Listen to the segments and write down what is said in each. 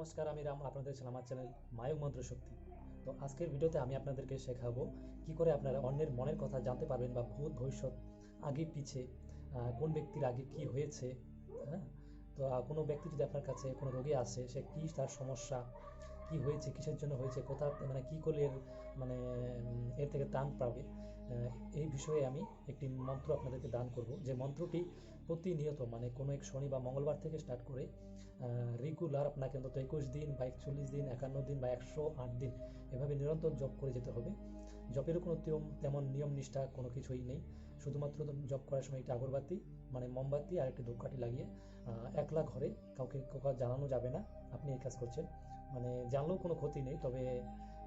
নমস্কার, আমি রাম, আপনাদের আমার চ্যানেল মায়ক মন্ত্র শক্তি। তো আজকের ভিডিওতে আমি আপনাদেরকে শেখাবো কি করে আপনারা অন্যের মনের কথা জানতে পারবেন বা ভূত ভবিষ্যৎ আগে পিছে কোন ব্যক্তির আগে কি হয়েছে হ্যাঁ? তো কোনো ব্যক্তি যদি আপনার কাছে কোনো রোগী আসে সে কী তার সমস্যা, কি হয়েছে, কিসের জন্য হয়েছে, কোথা মানে কি করলে এর মানে এর থেকে ত্রাণ পাবে এই বিষয়ে আমি একটি মন্ত্র আপনাদেরকে দান করব। যে মন্ত্রটি প্রতিনিয়ত মানে কোনো এক শনি বা মঙ্গলবার থেকে স্টার্ট করে রেগুলার আপনাকে অন্তত একুশ দিন বা একচল্লিশ দিন, একান্ন দিন বা একশো আট দিন এভাবে নিরন্তর জব করে যেতে হবে। জবেরও কোনো তেমন নিয়ম নিষ্ঠা কোনো কিছুই নেই। শুধুমাত্র জব করার সময় একটি আগরবাতি মানে মোমবাতি আর একটি ধূপকাঠি লাগিয়ে একলা ঘরে কাউকে কাউকে জানানো যাবে না। আপনি এই কাজ করছেন। মানে জানলেও কোনো ক্ষতি নেই, তবে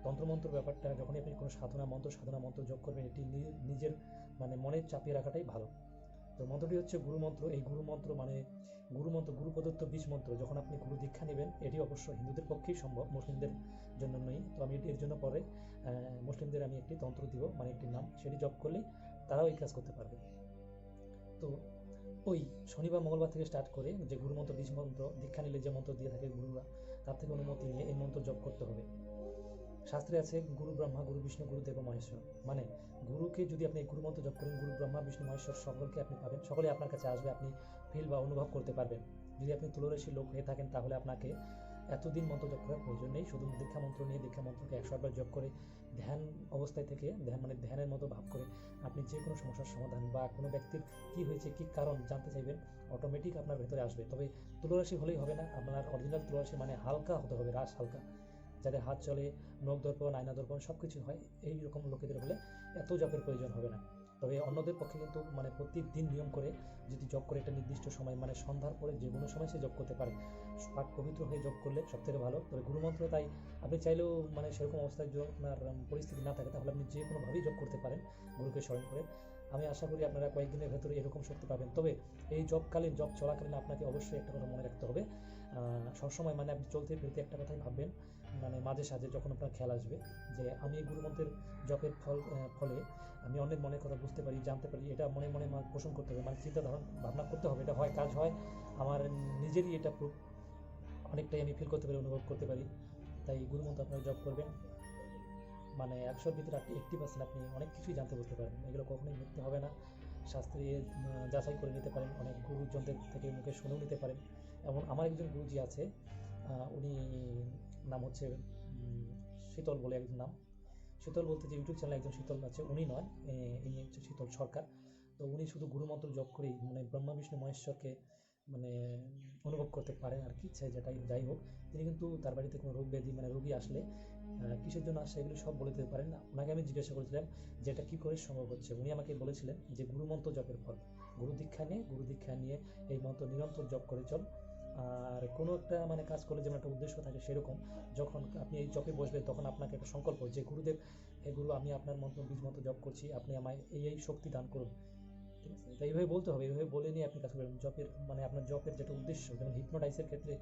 তন্ত্রমন্ত্র ব্যাপারটা, যখনই আপনি কোনো সাধনা মন্ত্র সাধনা মন্ত্র যোগ করবেন, এটি নিজের মানে মনে চাপিয়ে রাখাটাই ভালো। তো মন্ত্রটি হচ্ছে গুরু মন্ত্র। এই গুরু মন্ত্র মানে গুরু মন্ত্র, গুরু প্রদত্ত বীজ মন্ত্র, যখন আপনি গুরু দীক্ষা নেবেন, এটি অবশ্য হিন্দুদের পক্ষেই সম্ভব, মুসলিমদের জন্য নয়। তো আমি এর জন্য পরে মুসলিমদের আমি একটি তন্ত্র দিব মানে একটি নাম, সেটি জপ করলে তারাও এই কাজ করতে পারবে। তো ওই শনিবার, মঙ্গলবার থেকে স্টার্ট করে যে গুরু মন্ত্র, বীজ মন্ত্র, দীক্ষা নিলে যে মন্ত্র দিয়ে থাকে গুরুরা, তার থেকে অনুমতি নিয়ে এই মন্ত্র জপ করতে হবে। শাস্ত্রে আছে, গুরু ব্রহ্মা, গুরু বিষ্ণু, গুরু দেব, মহেশ্বর। মানে গুরুকে যদি আপনি গুরু মন্ত্র জপ করেন, গুরু ব্রহ্মা, বিষ্ণু, মহেশ্বর সকলকে আপনি পাবেন। সকলে আপনার কাছে আসবে, আপনি ফিল বা অনুভব করতে পারবেন। যদি আপনি তুলরাশি লোক হয়ে থাকেন, তাহলে আপনাকে এতদিন মন্ত্র জপ করার প্রয়োজন নেই। শুধু দীক্ষা মন্ত্র নিয়ে, দীক্ষা মন্ত্রকে একশো আটবার জপ করে, ধ্যান অবস্থায় থেকে, ধ্যান মানে ধ্যানের মতো ভাব করে আপনি যে কোনো সমস্যার সমাধান বা কোনো ব্যক্তির কি হয়েছে, কি কারণ জানতে চাইবেন অটোমেটিক আপনার ভেতরে আসবে। তবে তুলরাশি হলেই হবে না। আপনার অরিজিনাল তুলরাশি মানে হালকা হতে হবে রাস হালকা। যাদের হাত চলে, নখ দর্পণ, আয়না দর্পণ সব কিছু হয়, এই রকম লোকেদের হলে এত জপের প্রয়োজন হবে না। তবে অন্যদের পক্ষে কিন্তু মানে প্রতিদিন নিয়ম করে যদি জব করে একটা নির্দিষ্ট সময় মানে সন্ধ্যার পরে যে কোনো সময় সে জব করতে পারে। পাক পবিত্র হয়ে জব করলে সবথেকে ভালো। তবে গুরুমন্ত্র তাই, আপনি চাইলেও মানে সেরকম অবস্থায় যদি আপনার পরিস্থিতি না থাকে, তাহলে আপনি যে কোনোভাবেই জব করতে পারেন, গুরুকে স্মরণ করে। আমি আশা করি আপনারা কয়েকদিনের ভেতরে এরকম শক্তি পাবেন। তবে এই জবকালীন জব চলাকালীন আপনাকে অবশ্যই একটা কথা মনে রাখতে হবে। সবসময় মানে আপনি চলতে ফিরতে একটা কথাই ভাববেন মানে মাঝে সাঝে যখন আপনার খেয়াল আসবে যে আমি এই গুরুমন্ত্রের জপের ফল ফলে আমি অনেক মনের কথা বুঝতে পারি, জানতে পারি, এটা মনে মনে পোষণ করতে হবে মানে চিন্তা ভাবনা করতে হবে, এটা হয়, কাজ হয়, আমার নিজেরই এটা proof অনেকটাই আমি ফিল করতে পারি, অনুভব করতে পারি। তাই গুরুমন্ত্র আপনারা জব করবেন। মানে একশোর ভিতরে আপনি এইট্টি পার্সেন্ট আপনি অনেক কিছুই জানতে বুঝতে পারেন এগুলো কখনোই মিথ্যে হবে না। শাস্ত্রে যাচাই করে নিতে পারেন, অনেক গুরুজনদের থেকে মুখে শুনেও নিতে পারেন। এমন আমার একজন গুরুজি আছে উনি নাম হচ্ছে শীতল বলে একজন নাম। শীতল বলতে যে ইউটিউব চ্যানেলে একজন শীতল আছে, উনি নয় ইনি হচ্ছে শীতল সরকার। তো উনি শুধু গুরুমন্ত্র জপ করেই মানে ব্রহ্মা, বিষ্ণু, মহেশ্বরকে মানে অনুভব করতে পারেন আর কি, সে যেটাই যাই হোক। তিনি কিন্তু তার বাড়িতে কোনো রোগ ব্যাধি মানে রোগী আসলে কিসের জন্য আসে এগুলো সব বলে দিতে পারেন না। ওনাকে আমি জিজ্ঞাসা করেছিলাম যে এটা কী করে সম্ভব হচ্ছে? উনি আমাকে বলেছিলেন যে গুরুমন্ত্র জপের ফল। গুরু দীক্ষা নিয়ে, গুরু দীক্ষা নিয়ে এই মন্ত্র নিরন্তর জপ করে চল। আর কোনো একটা মানে কাজ করলে যেমন একটা উদ্দেশ্য থাকে সেরকম, যখন আপনি এই জপে বসবেন, তখন আপনাকে একটা সংকল্প, যে গুরুদেব হে গুরু আমি আপনার মন্ত্র বীজ মন্ত্র জপ করছি, আপনি আমায় এই এই শক্তি দান করুন। ঠিক আছে? তাই এইভাবে বলতে হবে, এইভাবে বলে নিয়ে আপনি কাজ করবেন। জপের মানে আপনার জপের যেটা উদ্দেশ্য, যেমন হিপনোটাইসের ক্ষেত্রে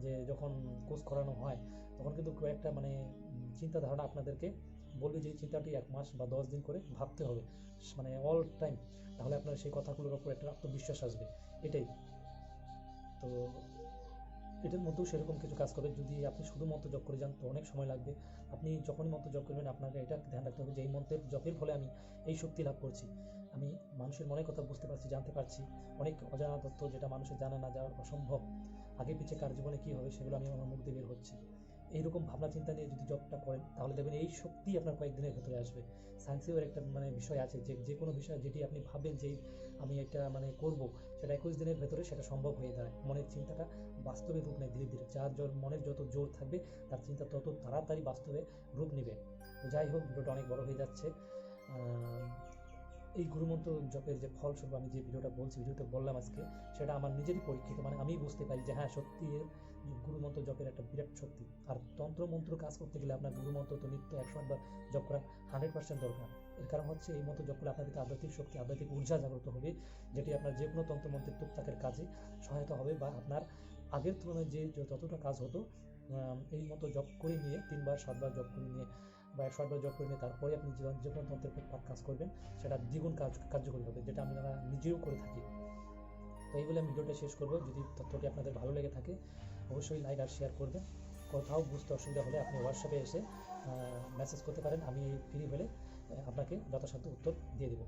যে যখন কোর্স করানো হয়, তখন কিন্তু কয়েকটা মানে চিন্তা ধারণা আপনাদেরকে বলবে যে চিন্তাটি এক মাস বা দশ দিন করে ভাবতে হবে মানে অল টাইম তাহলে আপনার সেই কথাগুলোর ওপর একটা আত্মবিশ্বাস আসবে। এটাই। তো এটার মধ্যেও সেরকম কিছু কাজ করবে যদি আপনি শুধু মন্ত্র জপ করে যান, তো অনেক সময় লাগবে। আপনি যখনই মন্ত্র জপ করবেন, আপনাকে এটা ধ্যান রাখতে হবে যে, এই মন্ত্রের জপের ফলে আমি এই শক্তি লাভ করছি। আমি মানুষের মনের কথা বুঝতে পারছি, জানতে পারছি। অনেক অজানা তথ্য যেটা মানুষের জানা না, যাওয়ার অসম্ভব। আগে পিছে কার জীবনে কী হবে, সেগুলো আমি আমার মুখ দিয়ে বের হচ্ছে। এইরকম ভাবনা চিন্তা নিয়ে যদি জবটা করেন, তাহলে দেখবেন এই শক্তি আপনার কয়েকদিনের ভেতরে আসবে। সায়েন্সেও একটা মানে বিষয় আছে যে যে কোনো বিষয় যেটি আপনি ভাবেন যে, আমি এটা মানে করব, সেটা একুশ দিনের ভেতরে সেটা সম্ভব হয়ে দাঁড়ায়। মনের চিন্তাটা বাস্তবে রূপ নেয় ধীরে ধীরে। যার জোর, মনের যত জোর থাকবে, তার চিন্তা তত তাড়াতাড়ি বাস্তবে রূপ নেবে। যাই হোক, ভিডিওটা অনেক বড় হয়ে যাচ্ছে। এই গুরুমন্ত্র জপের যে ফলস্বরূপ আমি যে ভিডিওটা বলছি, ভিডিওতে বললাম আজকে, সেটা আমার নিজেরই পরীক্ষিত। মানে আমি বুঝতে পারি যে হ্যাঁ সত্যি গুরুমন্ত্র জপের একটা বিরাট শক্তি। আর তন্ত্র মন্ত্র কাজ করতে গেলে আপনার গুরুমন্ত্র তো নিত্য একশো আটবার জপ করা হান্ড্রেড পার্সেন্ট দরকার। এর কারণ হচ্ছে এই মন্ত্র জপ করলে আপনার ভিতরে আধ্যাত্মিক শক্তি, আধ্যাত্মিক ঊর্জা জাগ্রত হবে, যেটি আপনার যে কোনো তন্ত্রমন্ত্রের টুকটাকের কাজে সহায়তা হবে বা আপনার আগের তুলনায় যে যতটা কাজ হতো এই মতো জব করে নিয়ে, তিনবার, সাতবার জব করে নিয়ে বা একশো আটবার জব করে নিয়ে তারপরে আপনি যে কোনো তন্ত্রের কাজ করবেন, সেটা দ্বিগুণ কাজ, কার্যকরী হবে, যেটা আমরা নিজেও করে থাকি। তো এই বলে আমি ভিডিওটা শেষ করব। যদি তথ্যটি আপনাদের ভালো লেগে থাকে, অবশ্যই লাইক আর শেয়ার করবেন। কোথাও বুঝতে অসুবিধা হলে আপনি হোয়াটসঅ্যাপে এসে মেসেজ করতে পারেন, আমি ফ্রি হলে আপনাকে যথাসাধ্য উত্তর দিয়ে দেবো।